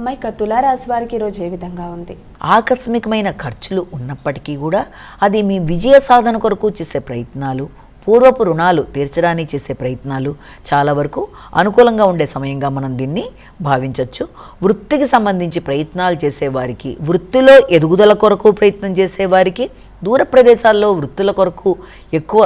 అమ్మాయి ఇక తులారాశి వారికి ఈరోజు ఏ విధంగా ఉంది? ఆకస్మికమైన ఖర్చులు ఉన్నప్పటికీ కూడా అది మీ విజయ సాధన కొరకు చేసే ప్రయత్నాలు పూర్వపు రుణాలు తీర్చడానికి చేసే ప్రయత్నాలు చాలా వరకు అనుకూలంగా ఉండే సమయంగా మనం దీన్ని భావించవచ్చు వృత్తికి సంబంధించి ప్రయత్నాలు చేసేవారికి వృత్తిలో ఎదుగుదల కొరకు ప్రయత్నం చేసేవారికి దూర ప్రదేశాల్లో వృత్తుల కొరకు ఎక్కువ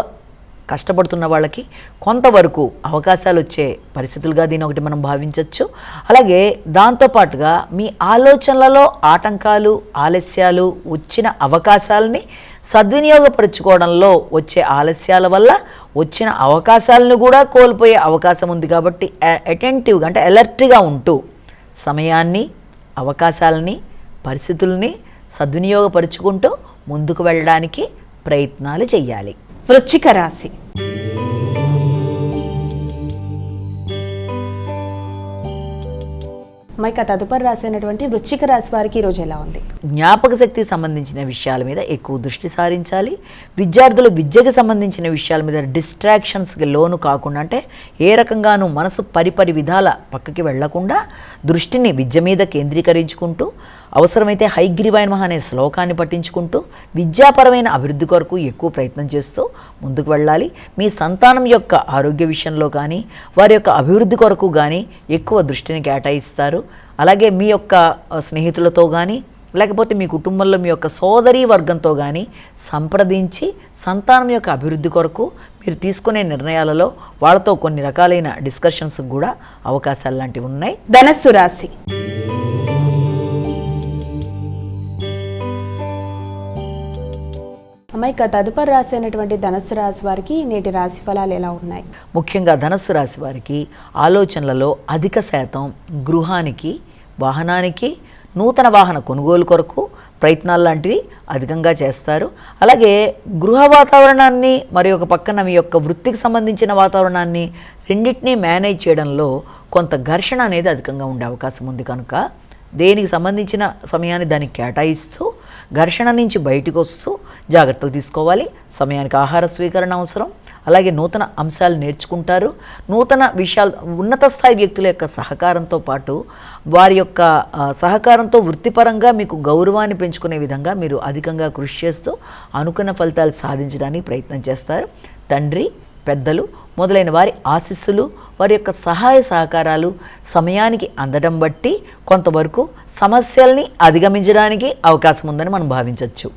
కష్టపడుతున్న వాళ్ళకి కొంతవరకు అవకాశాలు వచ్చే పరిస్థితులుగా దీని ఒకటి మనం భావించవచ్చు అలాగే దాంతోపాటుగా మీ ఆలోచనలలో ఆటంకాలు ఆలస్యాలు వచ్చిన అవకాశాలని సద్వినియోగపరుచుకోవడంలో వచ్చే ఆలస్యాల వల్ల వచ్చిన అవకాశాలను కూడా కోల్పోయే అవకాశం ఉంది కాబట్టి అటెంటివ్గా అంటే అలర్ట్గా ఉంటూ సమయాన్ని అవకాశాలని పరిస్థితుల్ని సద్వినియోగపరుచుకుంటూ ముందుకు వెళ్ళడానికి ప్రయత్నాలు చేయాలి వృశ్చిక రాశి. మైక తదుపరి రాశి అయినటువంటి వృశ్చిక రాశి వారికి ఈరోజు ఎలా ఉంది? జ్ఞాపక శక్తికి సంబంధించిన విషయాల మీద ఎక్కువ దృష్టి సారించాలి. విద్యార్థులు విద్యకు సంబంధించిన విషయాల మీద డిస్ట్రాక్షన్స్కి లోను కాకుండా అంటే ఏ రకంగానూ మనసు పరిపరి విధాల పక్కకి వెళ్ళకుండా దృష్టిని విద్య మీద కేంద్రీకరించుకుంటూ అవసరమైతే హైగ్రీవాయనమహ అనే శ్లోకాన్ని పట్టించుకుంటూ విద్యాపరమైన అభివృద్ధి కొరకు ఎక్కువ ప్రయత్నం చేస్తూ ముందుకు వెళ్ళాలి. మీ సంతానం యొక్క ఆరోగ్య విషయంలో కానీ వారి యొక్క అభివృద్ధి కొరకు కానీ ఎక్కువ దృష్టిని కేటాయిస్తారు. అలాగే మీ యొక్క స్నేహితులతో కానీ లేకపోతే మీ కుటుంబంలో మీ యొక్క సోదరీ వర్గంతో కానీ సంప్రదించి సంతానం యొక్క అభివృద్ధి కొరకు మీరు తీసుకునే నిర్ణయాలలో వాళ్ళతో కొన్ని రకాలైన డిస్కషన్స్ కూడా అవకాశాలు లాంటివి ఉన్నాయి. ధనస్సు రాశి. అమ్మాయి తదుపరి రాశి అయినటువంటి ధనస్సు రాశి వారికి నేటి రాశి ఫలాలు ఎలా ఉన్నాయి? ముఖ్యంగా ధనుసు రాశి వారికి ఆలోచనలలో అధిక శాతం గృహానికి వాహనానికి నూతన వాహన కొనుగోలు కొరకు ప్రయత్నాలు లాంటివి అధికంగా చేస్తారు. అలాగే గృహ వాతావరణాన్ని మరి ఒక పక్కన మీ యొక్క వృత్తికి సంబంధించిన వాతావరణాన్ని రెండింటినీ మేనేజ్ చేయడంలో కొంత ఘర్షణ అనేది అధికంగా ఉండే అవకాశం ఉంది కనుక దేనికి సంబంధించిన సమయాన్ని దానికి కేటాయిస్తూ ఘర్షణ నుంచి బయటకు వస్తూ జాగ్రత్తలు తీసుకోవాలి. సమయానికి ఆహార స్వీకరణ అవసరం. అలాగే నూతన అంశాలు నేర్చుకుంటారు. నూతన విషయాలు ఉన్నత స్థాయి వ్యక్తుల యొక్క సహకారంతో పాటు వారి యొక్క సహకారంతో వృత్తిపరంగా మీకు గౌరవాన్ని పెంచుకునే విధంగా మీరు అధికంగా కృషి చేస్తూ అనుకున్న ఫలితాలు సాధించడానికి ప్రయత్నం చేస్తారు. తండ్రి పెద్దలు మొదలైన వారి ఆశీస్సులు వారి యొక్క సహాయ సహకారాలు సమయానికి అందడం బట్టి కొంతవరకు సమస్యల్ని అధిగమించడానికి అవకాశం ఉందని మనం భావించవచ్చు